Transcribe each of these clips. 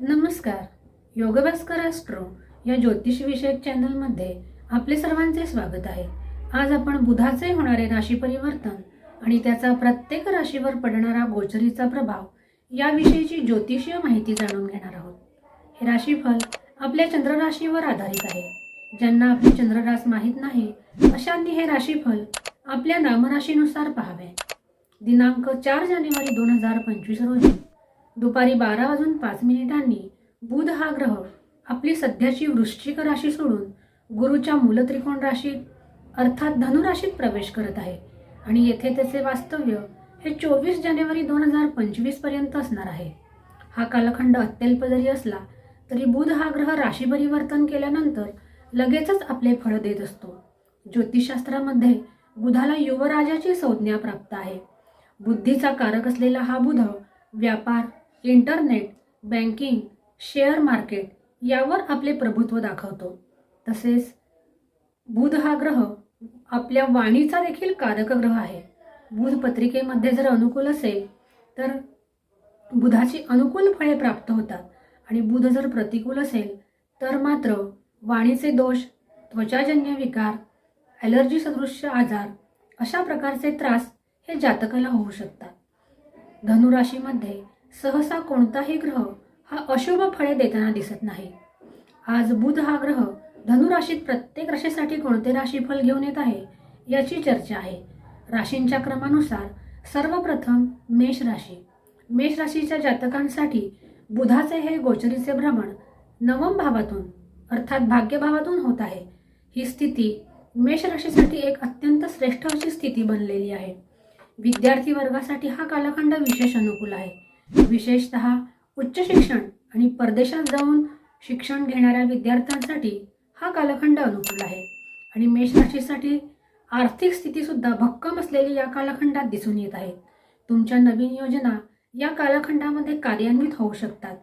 नमस्कार. योगभास्कर ॲस्ट्रो या ज्योतिषविषयक चॅनलमध्ये आपले सर्वांचे स्वागत आहे. आज आपण बुधाचे होणारे राशी परिवर्तन आणि त्याचा प्रत्येक राशीवर पडणारा गोचरीचा प्रभाव याविषयीची ज्योतिषीय माहिती जाणून घेणार आहोत. हे राशीफल आपल्या चंद्रराशीवर आधारित आहे. ज्यांना आपली चंद्ररास माहीत नाही अशांनी हे राशीफल आपल्या नामराशीनुसार पाहावे. दिनांक चार जानेवारी दोन हजार पंचवीस रोजी दुपारी बारा वाजून पाच मिनिटांनी बुध हा ग्रह आपली सध्याची वृश्चिक राशी सोडून गुरुच्या मूलत्रिकोण राशीत अर्थात धनुराशीत प्रवेश करत आहे. आणि येथे त्याचे वास्तव्य हे चोवीस जानेवारी दोन हजार पंचवीसपर्यंत असणार आहे. हा कालखंड अत्यल्प जरी असला तरी बुध हा ग्रह राशी परिवर्तन केल्यानंतर लगेचच आपले फळ देत असतो. ज्योतिषशास्त्रामध्ये बुधाला युवराजाची संज्ञा प्राप्त आहे. बुद्धीचा कारक असलेला हा बुध व्यापार इंटरनेट बँकिंग शेअर मार्केट यावर आपले प्रभुत्व दाखवतो. तसेच बुध हा ग्रह आपल्या वाणीचा देखील कारक ग्रह आहे. बुध पत्रिकेमध्ये जर अनुकूल असेल तर बुधाची अनुकूल फळे प्राप्त होतात. आणि बुध जर प्रतिकूल असेल तर मात्र वाणीचे दोष त्वचाजन्य विकार ॲलर्जी सदृश्य आजार अशा प्रकारचे त्रास हे जातकाला होऊ शकतात. धनुराशीमध्ये सहसा कोणताही ग्रह हा अशुभ फळे देताना दिसत नाही. आज बुध हा ग्रह धनुराशीत प्रत्येक राशीसाठी कोणते राशीफल घेऊन येत आहे याची चर्चा आहे. राशींच्या क्रमानुसार सर्वप्रथम मेष राशी. मेष राशीच्या जातकांसाठी बुधाचे हे गोचरीचे भ्रमण नवम भावातून अर्थात भाग्यभावातून होत आहे. ही स्थिती मेष राशीसाठी एक अत्यंत श्रेष्ठ अशी स्थिती बनलेली आहे. विद्यार्थी वर्गासाठी हा कालखंड विशेष अनुकूल आहे. विशेषत उच्च शिक्षण आणि परदेशात जाऊन शिक्षण घेणाऱ्या विद्यार्थ्यांसाठी हा कालखंड अनुकूल आहे. आणि मेष राशीसाठी आर्थिक स्थितीसुद्धा भक्कम असलेली या कालखंडात दिसून येत आहे. तुमच्या नवीन योजना या कालखंडामध्ये कार्यान्वित होऊ शकतात.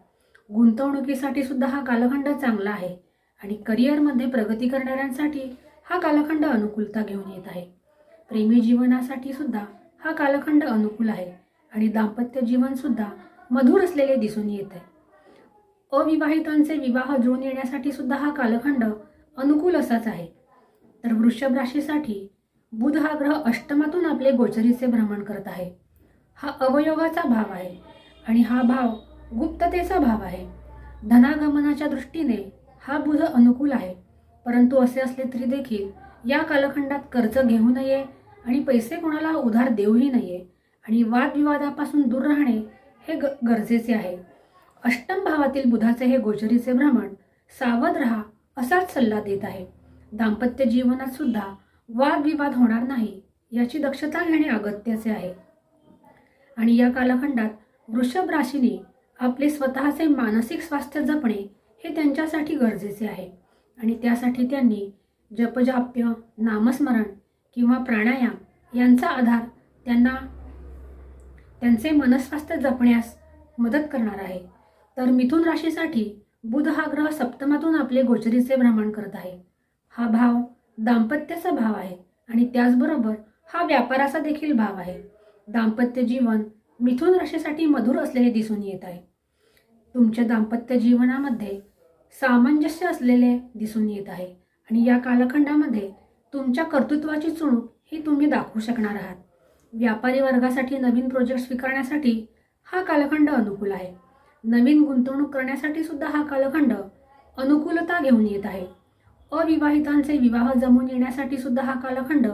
गुंतवणुकीसाठी सुद्धा हा कालखंड चांगला आहे आणि करिअरमध्ये प्रगती करणाऱ्यांसाठी हा कालखंड अनुकूलता घेऊन येत आहे. प्रेमी जीवनासाठी सुद्धा हा कालखंड अनुकूल आहे. आणि दाम्पत्य जीवनसुद्धा मधुर असलेले दिसून येत. आहे अविवाहितांचे विवाह जुळून येण्यासाठी सुद्धा हा कालखंड अनुकूल असाच आहे. तर वृषभ राशीसाठी बुध हा ग्रह अष्टमातून आपले गोचरीचे भ्रमण करत आहे. हा अवयोगाचा भाव आहे आणि हा भाव गुप्ततेचा भाव आहे. धनागमनाच्या दृष्टीने हा बुध अनुकूल आहे. परंतु असे असले तरी देखील या कालखंडात कर्ज घेऊ नये आणि पैसे कोणाला उधार देऊही नये आणि वादविवादापासून दूर राहणे हे ग गरजेचे आहे. अष्टम भावातील बुधाचे हे गोचरीचे भ्रमण सावध राहा असाच सल्ला देत आहे. दाम्पत्य जीवनात सुद्धा वादविवाद होणार नाही याची दक्षता घेणे अगत्याचे आहे. आणि या कालखंडात वृषभ राशीने आपले स्वतःचे मानसिक स्वास्थ्य जपणे हे त्यांच्यासाठी गरजेचे आहे. आणि त्यासाठी त्यांनी जपजाप्य नामस्मरण किंवा प्राणायाम यांचा आधार त्यांना त्यांचे मनस्वास्थ्य जपण्यास मदत करणार आहे. तर मिथुन राशीसाठी बुध हा ग्रह सप्तमातून आपले गोचरीचे भ्रमण करत आहे. हा भाव दाम्पत्याचा भाव आहे आणि त्याचबरोबर हा व्यापाराचा देखील भाव आहे. दाम्पत्य जीवन मिथुन राशीसाठी मधुर असलेले दिसून येत आहे. तुमच्या दाम्पत्य जीवनामध्ये सामंजस्य असलेले दिसून येत आहे आणि या कालखंडामध्ये तुमच्या कर्तृत्वाची चुणूक ही तुम्ही दाखवू शकणार आहात. व्यापारी वर्गासाठी नवीन प्रोजेक्ट स्वीकारण्यासाठी हा कालखंड अनुकूल आहे. नवीन गुंतवणूक करण्यासाठी सुद्धा हा कालखंड अनुकूलता घेऊन येत आहे. अविवाहितांचे विवाह जमून येण्यासाठी सुद्धा हा कालखंड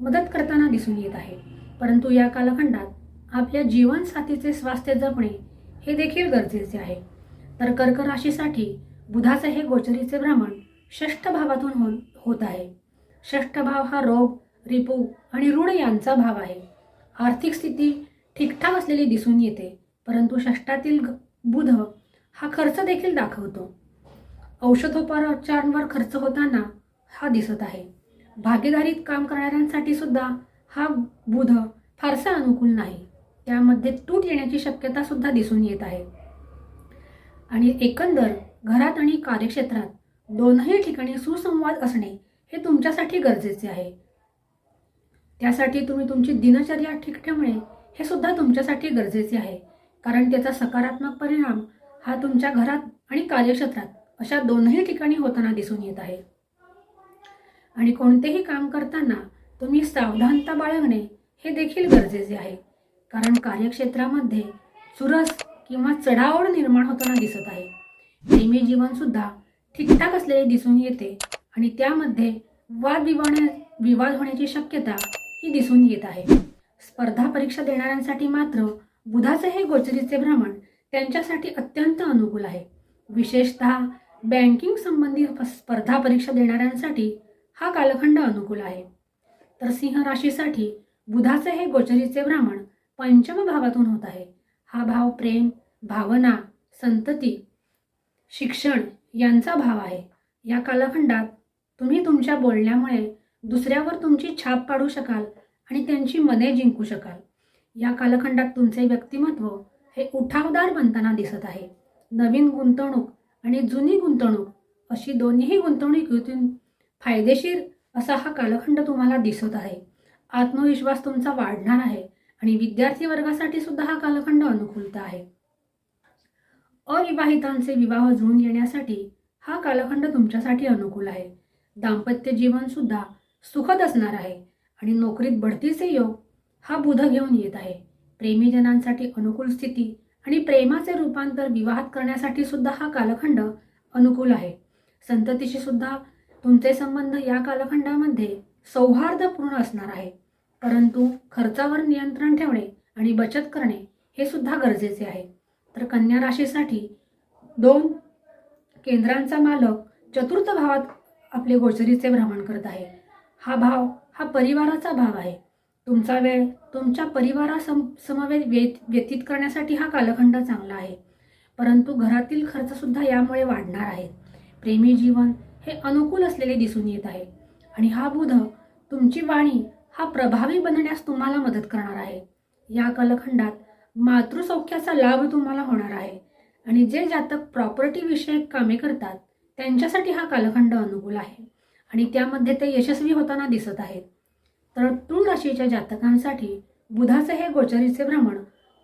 मदत करताना दिसून येत आहे. परंतु या कालखंडात आपल्या जीवनसाथीचे स्वास्थ्य जपणे हे देखील गरजेचे आहे. तर कर्क राशीसाठी बुधाचे हे गोचरीचे भ्रमण षष्ठ भावातून हो होत आहे. षष्ठ भाव हा रोग रिपू आणि ऋण यांचा भाव आहे. आर्थिक स्थिती ठीकठाक असलेली दिसून येते परंतु षष्ठातील बुध हा खर्च देखील दाखवतो. औषधोपचारांवर खर्च होताना हा दिसत आहे. भागीदारीत काम करणाऱ्यांसाठी सुद्धा हा बुध फारसा अनुकूल नाही. त्यामध्ये तूट येण्याची शक्यता सुद्धा दिसून येत आहे. आणि एकंदर घरात आणि कार्यक्षेत्रात दोनही ठिकाणी सुसंवाद असणे हे तुमच्यासाठी गरजेचे आहे. त्यासाठी तुम्ही तुमची दिनचर्या ठीक ठेवणे हे सुद्धा तुमच्यासाठी गरजेचे आहे. कारण त्याचा सकारात्मक परिणाम हा तुमच्या घरात आणि कार्यक्षेत्रात अशा दोनही ठिकाणी होताना दिसून येत आहे. आणि कोणतेही काम करताना तुम्ही सावधानता बाळगणे हे देखील गरजेचे आहे. कारण कार्यक्षेत्रामध्ये चुरस किंवा चढाओढ निर्माण होताना दिसत आहे. प्रेमी जीवन सुद्धा ठीकठाक असलेले दिसून येते आणि त्यामध्ये वादविवाद विवाद होण्याची शक्यता ही दिसून येत आहे. स्पर्धा परीक्षा देणाऱ्यांसाठी मात्र बुधाचे हे गोचरीचे भ्रमण त्यांच्यासाठी अत्यंत अनुकूल आहे. विशेषतः बँकिंग संबंधी स्पर्धा परीक्षा देणाऱ्यांसाठी हा कालखंड अनुकूल आहे. तर सिंह राशीसाठी बुधाचे हे गोचरीचे भ्रमण पंचम भावातून होत आहे. हा भाव प्रेम भावना संतती शिक्षण यांचा भाव आहे. या कालखंडात तुम्ही तुमच्या बोलण्यामुळे दुसऱ्यावर तुमची छाप पाडू शकाल आणि त्यांची मने जिंकू शकाल. या कालखंडात तुमचे व्यक्तिमत्व हे उठावदार बनताना दिसत आहे. नवीन गुंतवणूक आणि जुनी गुंतवणूक अशी दोन्हीही गुंतवणुकीतून फायदेशीर असा हा कालखंड तुम्हाला दिसत आहे. आत्मविश्वास तुमचा वाढणार आहे आणि विद्यार्थी वर्गासाठी सुद्धा हा कालखंड अनुकूलता आहे. अविवाहितांचे विवाह जुळून येण्यासाठी हा कालखंड तुमच्यासाठी अनुकूल आहे. दाम्पत्य जीवन सुद्धा सुखद असणार आहे आणि नोकरीत बढतीचे योग हा बुध घेऊन येत आहे. प्रेमीजनांसाठी अनुकूल स्थिती आणि प्रेमाचे रूपांतर विवाहात करण्यासाठी सुद्धा हा कालखंड अनुकूल आहे. संततीशी सुद्धा तुमचे संबंध या कालखंडामध्ये सौहार्दपूर्ण असणार आहे. परंतु खर्चावर नियंत्रण ठेवणे आणि बचत करणे हे सुद्धा गरजेचे आहे. तर कन्या राशीसाठी दोन केंद्रांचा मालक चतुर्थ भावात आपले गोचरीचे भ्रमण करत आहे. हा भाव हा परिवाराचा भाव आहे. तुमचा वेळ तुमच्या परिवारासम समवेत व्यतीत करण्यासाठी हा कालखंड चांगला आहे. परंतु घरातील खर्चसुद्धा यामुळे वाढणार आहेत प्रेमी जीवन हे अनुकूल असलेले दिसून येत आहे. आणि हा बुध तुमची वाणी हा प्रभावी बनण्यास तुम्हाला मदत करणार आहे. या कालखंडात मातृसौख्याचा लाभ तुम्हाला होणार आहे. आणि जे जातक प्रॉपर्टी विषयक कामे करतात त्यांच्यासाठी हा कालखंड अनुकूल आहे. आणि त्यामध्ये ते यशस्वी होताना दिसत आहेत. तर तुळ राशीच्या जातकांसाठी बुधाचे हे गोचरीचे भ्रमण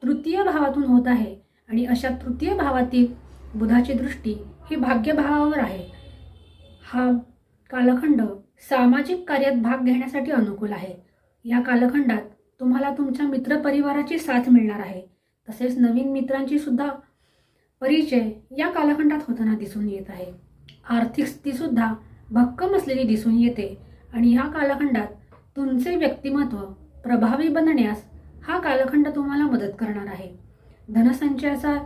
तृतीय भावातून होत आहे आणि अशा तृतीय भावातील बुधाची दृष्टी ही भाग्यभावावर आहे. हा कालखंड सामाजिक कार्यात भाग घेण्यासाठी अनुकूल आहे. या कालखंडात तुम्हाला तुमच्या मित्रपरिवाराची साथ मिळणार आहे. तसेच नवीन मित्रांची सुद्धा परिचय या कालखंडात होताना दिसून येत आहे. आर्थिक स्थितीसुद्धा भक्कम असलेली दिसून येते आणि ह्या कालखंडात तुमचे व्यक्तिमत्व प्रभावी बनण्यास हा कालखंड तुम्हाला मदत करणार आहे. धनसंचयाचा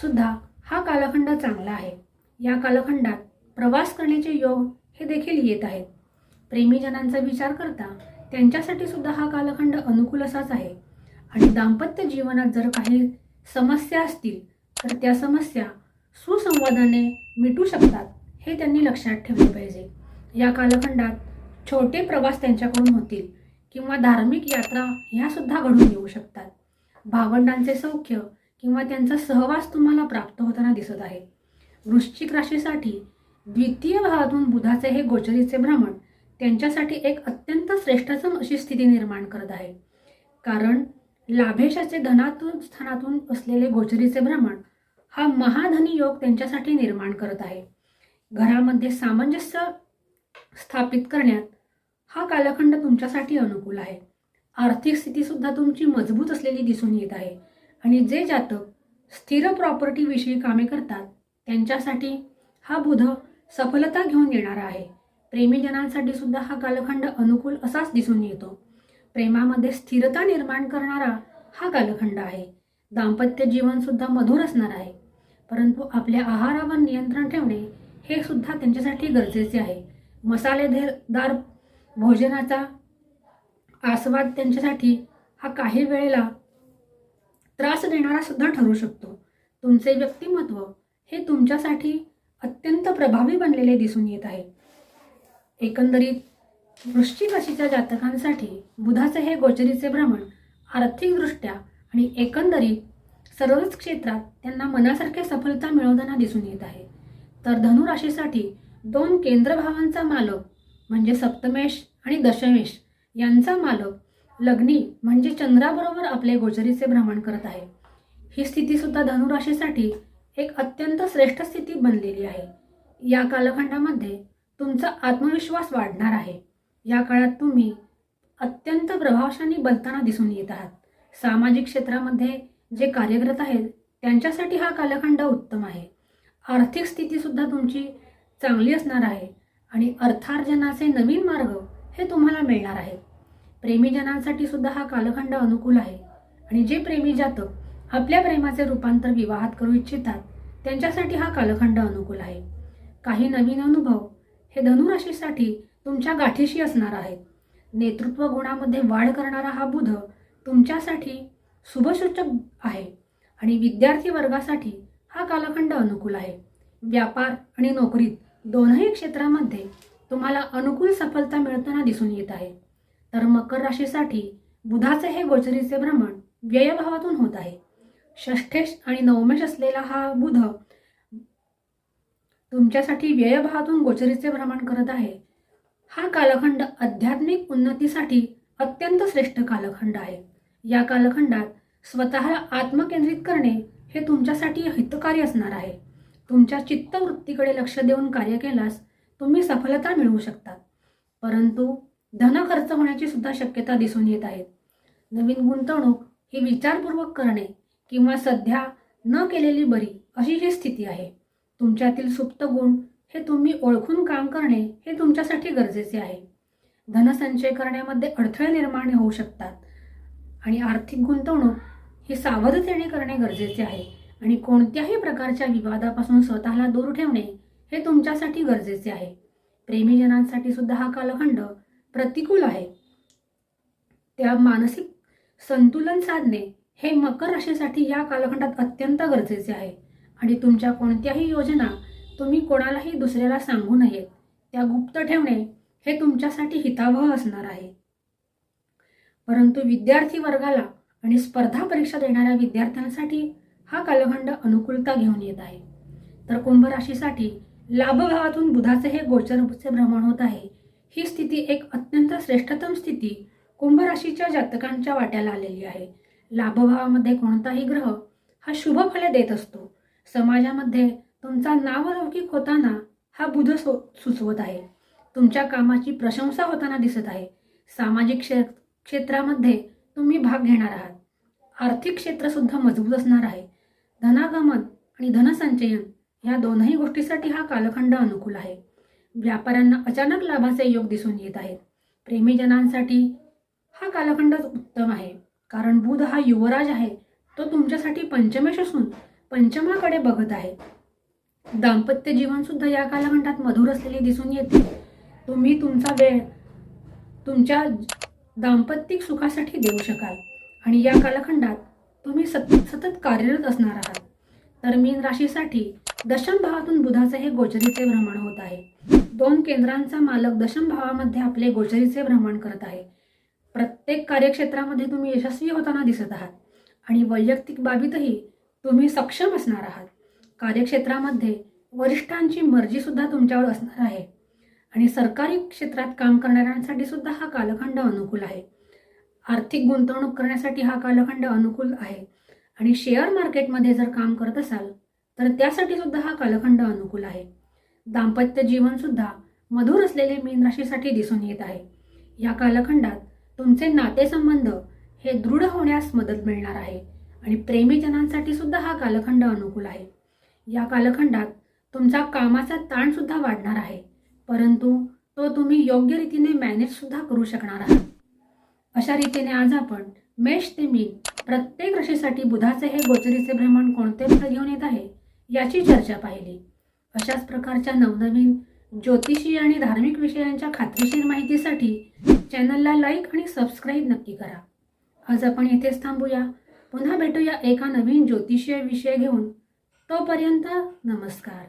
सुद्धा हा कालखंड चांगला आहे. या कालखंडात प्रवास करण्याचे योग हे देखील येत आहेत. प्रेमीजनांचा विचार करता त्यांच्यासाठी सुद्धा हा कालखंड अनुकूल असाच आहे. आणि दाम्पत्य जीवनात जर काही समस्या असतील तर त्या समस्या सुसंवादाने मिटू शकतात. हे त्यांनी लक्षात ठेवले पाहिजे. या कालखंडात छोटे प्रवास त्यांच्याकडून होतील किंवा धार्मिक यात्रा ह्यासुद्धा घडून येऊ शकतात. भावंडांचे सौख्य किंवा त्यांचा सहवास तुम्हाला प्राप्त होताना दिसत आहे. वृश्चिक राशीसाठी द्वितीय भावातून बुधाचे हे गोचरीचे भ्रमण त्यांच्यासाठी एक अत्यंत श्रेष्ठतम अशी स्थिती निर्माण करत आहे. कारण लाभेशाचे धनातून स्थानातून असलेले गोचरीचे भ्रमण हा महाधनी योग त्यांच्यासाठी निर्माण करत आहे. घरामध्ये सामंजस्य स्थापित करण्यात हा कालखंड तुमच्यासाठी अनुकूल आहे. आर्थिक स्थितीसुद्धा तुमची मजबूत असलेली दिसून येत आहे. आणि जे जातक स्थिर प्रॉपर्टीविषयी कामे करतात त्यांच्यासाठी हा बुध सफलता घेऊन येणारा आहे. प्रेमीजनांसाठी सुद्धा हा कालखंड अनुकूल असाच दिसून येतो. प्रेमामध्ये स्थिरता निर्माण करणारा हा कालखंड आहे. दाम्पत्य जीवनसुद्धा मधुर असणार आहे. परंतु आपल्या आहारावर नियंत्रण ठेवणे हे सुद्धा त्यांच्यासाठी गरजेचे आहे. मसालेदार भोजनाचा आस्वाद त्यांच्यासाठी हा काही वेळेला त्रास देणारा सुद्धा ठरू शकतो. तुमचे व्यक्तिमत्व हे तुमच्यासाठी अत्यंत प्रभावी बनलेले दिसून येत आहे. एकंदरीत वृश्चिक राशीच्या जातकांसाठी बुधाचे हे गोचरीचे भ्रमण आर्थिकदृष्ट्या आणि एकंदरीत सर्वच क्षेत्रात त्यांना मनासारखे सफलता मिळवताना दिसून येत आहे. तर धनुराशीसाठी दोन केंद्रभावांचा मालक म्हणजे सप्तमेश आणि दशमेश यांचा मालक लग्नी म्हणजे चंद्राबरोबर आपले गोचरीचे भ्रमण करत आहे. ही स्थितीसुद्धा धनुराशीसाठी एक अत्यंत श्रेष्ठ स्थिती बनलेली आहे. या कालखंडामध्ये तुमचा आत्मविश्वास वाढणार आहे. या काळात तुम्ही अत्यंत प्रभावशाली बनताना दिसून येत आहात. सामाजिक क्षेत्रामध्ये जे कार्यरत आहेत त्यांच्यासाठी हा कालखंड उत्तम आहे. आर्थिक स्थितीसुद्धा तुमची चांगली असणार आहे. आणि अर्थार्जनाचे नवीन मार्ग हे तुम्हाला मिळणार आहेत. प्रेमीजनांसाठी सुद्धा हा कालखंड अनुकूल आहे. आणि जे प्रेमी जातक आपल्या प्रेमाचे रूपांतर विवाहात करू इच्छितात त्यांच्यासाठी हा कालखंड अनुकूल आहे. काही नवीन अनुभव हे धनुराशीसाठी तुमच्या गाठीशी असणार आहेत. नेतृत्व गुणामध्ये वाढ करणारा हा बुध तुमच्यासाठी शुभसूचक आहे. आणि विद्यार्थी वर्गासाठी हा कालखंड अनुकूल आहे. व्यापार आणि नोकरीत दोनही क्षेत्रामध्ये तुम्हाला अनुकूल सफलता मिळताना दिसून येत आहे. तर मकर राशीसाठी बुधाचे हे गोचरीचे भ्रमण व्ययभावातून होत आहे. षष्ठेश आणि नवमेश असलेला हा बुध तुमच्यासाठी व्ययभावातून गोचरीचे भ्रमण करत आहे. हा कालखंड आध्यात्मिक उन्नतीसाठी अत्यंत श्रेष्ठ कालखंड आहे. या कालखंडात स्वतःला आत्मकेंद्रित करणे हे तुमच्यासाठी हितकारी असणार आहे. तुमच्या चित्तवृत्तीकडे लक्ष देऊन कार्य केल्यास तुम्ही सफलता मिळवू शकतात परंतु धन खर्च होण्याची सुद्धा शक्यता दिसून येत आहे. नवीन गुंतवणूक ही विचारपूर्वक करणे किंवा सध्या न केलेली बरी अशी ही स्थिती आहे. तुमच्यातील सुप्त गुण हे तुम्ही ओळखून काम करणे हे तुमच्यासाठी गरजेचे आहे. धनसंचय करण्यामध्ये अडथळे निर्माण होऊ शकतात आणि आर्थिक गुंतवणूक हे सावधतेने करणे गरजेचे आहे. आणि कोणत्याही प्रकारच्या विवादापासून स्वतःला दूर ठेवणे हे तुमच्यासाठी गरजेचे आहे. प्रेमीजनांसाठी सुद्धा हा कालखंड प्रतिकूल आहे. त्या मानसिक संतुलन साधणे हे मकर राशीसाठी या कालखंडात अत्यंत गरजेचे आहे. आणि तुमच्या कोणत्याही योजना तुम्ही कोणालाही दुसऱ्याला सांगू नयेत. त्या गुप्त ठेवणे हे तुमच्यासाठी हितावह असणार आहे. परंतु विद्यार्थी वर्गाला आणि स्पर्धा परीक्षा देणाऱ्या विद्यार्थ्यांसाठी हा कालखंड अनुकूलता घेऊन येत आहे. तर कुंभ राशीसाठी लाभभावातून बुधाचे हे गोचरचे भ्रमण होत आहे. ही स्थिती एक अत्यंत श्रेष्ठतम स्थिती कुंभ राशीच्या जातकांच्या वाट्याला आलेली आहे. लाभभावामध्ये कोणताही ग्रह हा शुभ फले देत असतो. समाजामध्ये तुमचा नावलौकिक होताना हा बुध सो सुचवत आहे. तुमच्या कामाची प्रशंसा होताना दिसत आहे. सामाजिक क्षे क्षेत्रामध्ये तुम्ही भाग घेणार आहात. आर्थिक क्षेत्रसुद्धा मजबूत असणार आहे. धनागमन आणि धनसंचयन ह्या दोनही गोष्टीसाठी हा कालखंड अनुकूल आहे. व्यापाऱ्यांना अचानक लाभाचे योग दिसून येत आहेत. प्रेमीजनांसाठी हा कालखंड उत्तम आहे. कारण बुध हा युवराज आहे. तो तुमच्यासाठी पंचमेश असून पंचमाकडे बघत आहे. दाम्पत्य जीवनसुद्धा या कालखंडात मधुर असलेले दिसून येते. तुम्ही तुमचा वेळ तुमच्या दाम्पत्तिक सुखासाठी देऊ शकाल. आणि या कालखंडात तुम्ही सतत सतत कार्यरत असणार आहात. तर मीन राशीसाठी दशम भावातून बुधाचे हे गोचरीचे भ्रमण होत आहे. दोन केंद्रांचा मालक दशम भावामध्ये आपले गोचरीचे भ्रमण करत आहे. प्रत्येक कार्यक्षेत्रामध्ये तुम्ही यशस्वी होताना दिसत आहात. आणि वैयक्तिक बाबीतही तुम्ही सक्षम असणार आहात. कार्यक्षेत्रामध्ये वरिष्ठांची मर्जीसुद्धा तुमच्यावर असणार आहे. आणि सरकारी क्षेत्रात काम करणाऱ्यांसाठी सुद्धा हा कालखंड अनुकूल आहे. आर्थिक गुंतवणूक करण्यासाठी हा कालखंड अनुकूल आहे. आणि शेअर मार्केटमध्ये जर काम करत असाल तर त्यासाठी सुद्धा हा कालखंड अनुकूल आहे. दाम्पत्य जीवनसुद्धा मधुर असलेले मीन राशीसाठी दिसून येत आहे. या कालखंडात तुमचे नातेसंबंध हे दृढ होण्यास मदत मिळणार आहे. आणि प्रेमीजनांसाठी सुद्धा हा कालखंड अनुकूल आहे. या कालखंडात तुमचा कामाचा ताणसुद्धा वाढणार आहे. परंतु तो तुम्ही योग्य रीतीने मॅनेज सुद्धा करू शकणार आहात. अशा रीतीने आज आपण मेष ते मीन प्रत्येक राशीसाठी बुधाचे हे गोचरीचे भ्रमण कोणते फळ घेऊन येत आहे याची चर्चा पाहिली. अशाच प्रकारच्या नवनवीन ज्योतिषी आणि धार्मिक विषयांच्या खात्रीशीर माहितीसाठी चॅनलला लाईक आणि सबस्क्राईब नक्की करा. आज आपण इथेच थांबूया. पुन्हा भेटूया एका नवीन ज्योतिषीय विषय घेऊन. तोपर्यंत नमस्कार.